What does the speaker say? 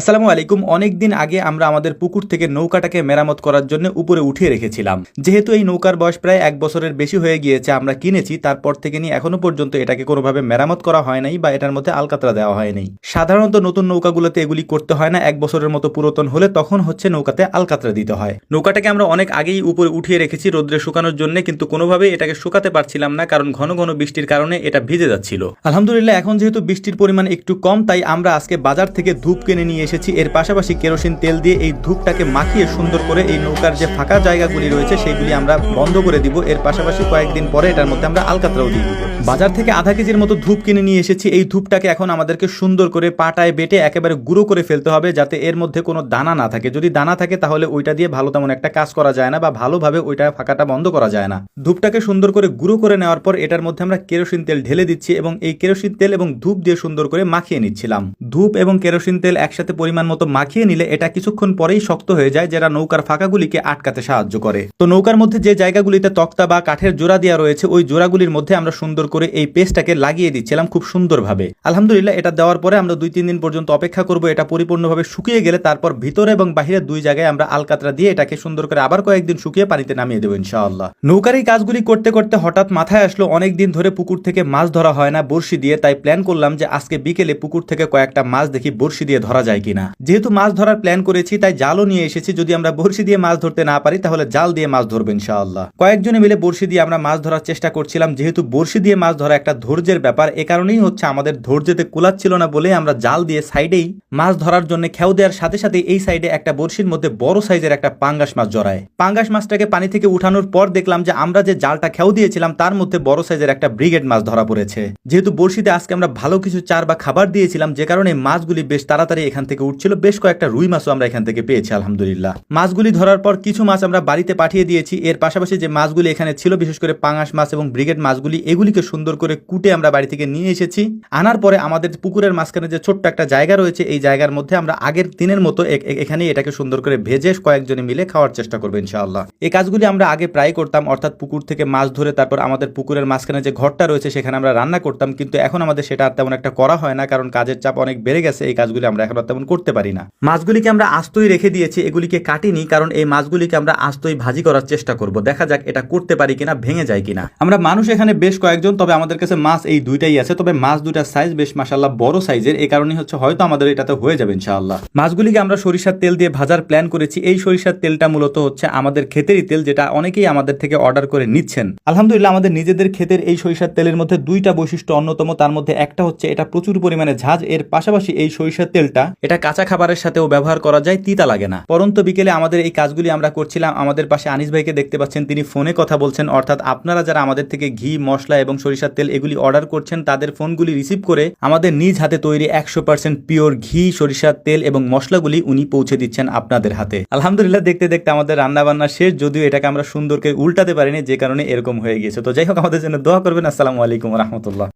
আসসালামু আলাইকুম। অনেক দিন আগে আমরা আমাদের পুকুর থেকে নৌকাটাকে মেরামত করার জন্য উপরে উঠিয়ে রেখেছিলাম। যেহেতু এই নৌকার বয়স প্রায় এক বছরের বেশি হয়ে গিয়েছে, আমরা কিনেছি, তারপর থেকে নিয়ে এখনও পর্যন্ত এটাকে কোনোভাবে মেরামত করা হয় নাই বা এটার মধ্যে আলকাতরা দেওয়া হয়নি সাধারণত নতুন নৌকাগুলোতে এগুলি করতে হয় না, এক বছরের মতো পুরাতন হলে তখন হচ্ছে নৌকাতে আলকাতরা দিতে হয়। নৌকাটাকে আমরা অনেক আগেই উপরে উঠিয়ে রেখেছি রোদ্রে শুকানোর জন্য, কিন্তু কোনোভাবে এটাকে শুকাতে পারছিলাম না, কারণ ঘন ঘন বৃষ্টির কারণে এটা ভিজে যাচ্ছিল। আলহামদুলিল্লাহ, এখন যেহেতু বৃষ্টির পরিমাণ একটু কম, তাই আমরা আজকে বাজার থেকে ধূপ কিনে নিয়ে এসেছি। এর পাশাপাশি কেরোসিন তেল দিয়ে এই ধূপটাকে মাখিয়ে সুন্দর করে এই নৌকার যে ফাঁকা জায়গাগুলি রয়েছে, সেগুলি আমরা বন্ধ করে দিব। এর পাশাপাশি কয়েকদিন পরে এটার মধ্যে আমরা আলকাতরাও দিয়ে দিব। বাজার থেকে আধা কেজির মতো ধূপ কিনে নিয়ে এসেছি। এই ধূপটাকে এখন আমাদেরকে সুন্দর করে পাটায় বেটে একেবারে গুঁড়ো করে ফেলতে হবে, যাতে এর মধ্যে কোনো দানা না থাকে। যদি দানা থাকে, তাহলে ওইটা দিয়ে ভালো তেমন একটা কাজ করা যায় না বা ভালোভাবে ওইটা ফাঁকাটা বন্ধ করা যায় না। ধূপটাকে সুন্দর করে গুঁড়ো করে নেওয়ার পর এটার মধ্যে আমরা কেরোসিন তেল ঢেলে দিচ্ছি এবং এই কেরোসিন তেল এবং ধূপ দিয়ে সুন্দর করে মাখিয়ে নিচ্ছিলাম। ধূপ এবং কেরোসিন তেল একসাথে পরিমাণ মতো মাখিয়ে নিলে এটা কিছুক্ষণ পরেই শক্ত হয়ে যায় যারা নৌকার ফাঁকাগুলিকে আটকাতে সাহায্য করে। তো নৌকার মধ্যে যে জায়গাগুলিতে তক্তা বা কাঠের জোড়া দেওয়া রয়েছে, ওই জোড়াগুলির মধ্যে আমরা সুন্দর করে এই পেস্টটাকে লাগিয়ে দিচ্ছিলাম খুব সুন্দরভাবে। আলহামদুলিল্লাহ, এটা দেওয়ার পরে আমরা দুই তিন দিন পর্যন্ত অপেক্ষা করব, এটা পরিপূর্ণভাবে শুকিয়ে গেলে তারপর ভিতরে এবং বাহিরে দুই জায়গায় আমরা আলকাতরা দিয়ে এটাকে সুন্দর করে আবার কয়েকদিন শুকিয়ে পানিতে নামিয়ে দেবো ইনশাআল্লাহ। নৌকার এই কাজগুলি করতে করতে হঠাৎ মাথায় আসলো, অনেক দিন ধরে পুকুর থেকে মাছ ধরা হয় না, বড়শি দিয়ে, তাই প্ল্যান করলাম যে আজকে বিকেলে পুকুর থেকে কয়েকটা মাছ দেখি বড়শি দিয়ে ধরা যায় কিনা। যেহেতু মাছ ধরার প্ল্যান করেছি, তাই জালও নিয়ে এসেছি। যদি আমরা বড়শি দিয়ে মাছ ধরতে না পারি, তাহলে জাল দিয়ে মাছ ধরবো ইনশাআল্লাহ। কয়েকজনে মিলে বড়শি দিয়ে আমরা মাছ ধরার চেষ্টা করছিলাম। যেহেতু বড়শি দিয়ে মাছ ধরা একটা ধৈর্যের ব্যাপার, এ কারণেই হচ্ছে আমাদের ধৈর্যতে কুলাচ্ছিল না বলে আমরা জাল দিয়ে সাইডেই মাছ ধরার জন্য খেউ দেওয়ার সাথে সাথে এই সাইডে একটা বড়শির মধ্যে বড় সাইজের একটা পাঙ্গাস মাছ জড়ায়। পাঙ্গাস মাছটাকে পানি থেকে উঠানোর পর দেখলাম যে আমরা যে জালটা খেউ দিয়েছিলাম, তার মধ্যে বড় সাইজের একটা ব্রিগেড মাছ ধরা পড়েছে। যেহেতু বড়শিতে আজকে আমরা ভালো কিছু চার বা খাবার দিয়েছিলাম, যে কারণে মাছগুলি বেশ তাড়াতাড়ি এখান থেকে উঠছিল বেশ কয়েকটা রুই মাছও আমরা এখান থেকে পেয়েছি, আলহামদুলিল্লাহ। মাছগুলি ধরার পর কিছু মাছ আমরা বাড়িতে পাঠিয়ে দিয়েছি। এর পাশাপাশি যে মাছগুলি এখানে ছিল, বিশেষ করে পাঙাশ মাছ এবং ব্রিগেড মাছগুলি, এগুলিকে সুন্দর করে কুটে আমরা বাড়ি থেকে নিয়ে এসেছি। আনার পরে আমাদের পুকুরের মাঝখানে যে ছোট্ট একটা জায়গা রয়েছে, এই জায়গার মধ্যে আমরা আগের দিনের মতো এখানে এটাকে সুন্দর করে ভেজে কয়েকজনে মিলে খাওয়ার চেষ্টা করব, ইনশাআল্লাহ। এই কাজগুলি আমরা আগে প্রায় করতাম, অর্থাৎ পুকুর থেকে মাছ ধরে তারপর আমাদের পুকুরের মাঝখানে যে ঘরটা রয়েছে, সেখানে আমরা রান্না করতাম, কিন্তু এখন আমাদের সেটা আর তেমন একটা করা হয় না, কারণ কাজের চাপ অনেক বেড়ে গেছে, এই কাজগুলি আমরা এখন আর করতে পারি না। মাছগুলিকে আমরা আস্তই রেখে দিয়েছি, এগুলিকে কাটিনি কারণ এই মাছগুলিকে আমরা আস্তই ভাজি করার চেষ্টা করব। দেখা যাক এটা করতে পারি কিনা, ভেঙে যায় কিনা। আমরা মানুষ এখানে বেশ কয়েকজন, তবে আমাদের কাছে মাছ এই দুইটাই আছে, তবে মাছ দুইটার সাইজ বেশ মাসাল্লাহ বড় সাইজের এই কারণে হচ্ছে হয়তো আমাদের এটাতে হয়ে যাবে ইনশাআল্লাহ। মাছগুলিকে আমরা সরিষার তেল দিয়ে ভাজার প্ল্যান করেছি। এই সরিষার তেলটা মূলত হচ্ছে আমাদের ক্ষেতেরই তেল, যেটা অনেকেই আমাদের থেকে অর্ডার করে নিচ্ছেন। আলহামদুলিল্লাহ, আমাদের নিজেদের ক্ষেতের এই সরিষার তেলের মধ্যে দুইটা বৈশিষ্ট্য অন্যতম। তার মধ্যে একটা হচ্ছে এটা প্রচুর পরিমাণে ঝাঁজ। এর পাশাপাশি এই সরিষার তেলটা এটা কাঁচা খাবারের সাথেও ব্যবহার করা যায়, তিতা লাগে না। পরন্ত বিকেলে আমাদের এই কাজগুলি আমরা করছিলাম। আমাদের পাশে আনিস ভাইকে দেখতে পাচ্ছেন, তিনি ফোনে কথা বলছেন। অর্থাৎ আপনারা যারা আমাদের থেকে ঘি, মশলা এবং সরিষার তেল এগুলি অর্ডার করছেন, তাদের ফোনগুলি রিসিভ করে আমাদের নিজ হাতে তৈরি একশো পার্সেন্ট পিওর ঘি, সরিষার তেল এবং মশলাগুলি উনি পৌঁছে দিচ্ছেন আপনাদের হাতে। আলহামদুলিল্লাহ, দেখতে দেখতে আমাদের রান্না বান্না শেষ, যদিও এটাকে আমরা সুন্দর করে উল্টাতে পারিনি, যে কারণে এরকম হয়ে গিয়েছে। তো যাই হোক, আমাদের জন্য দোয়া করবেন। আসসালামু আলাইকুম রহমতুল্লাহ।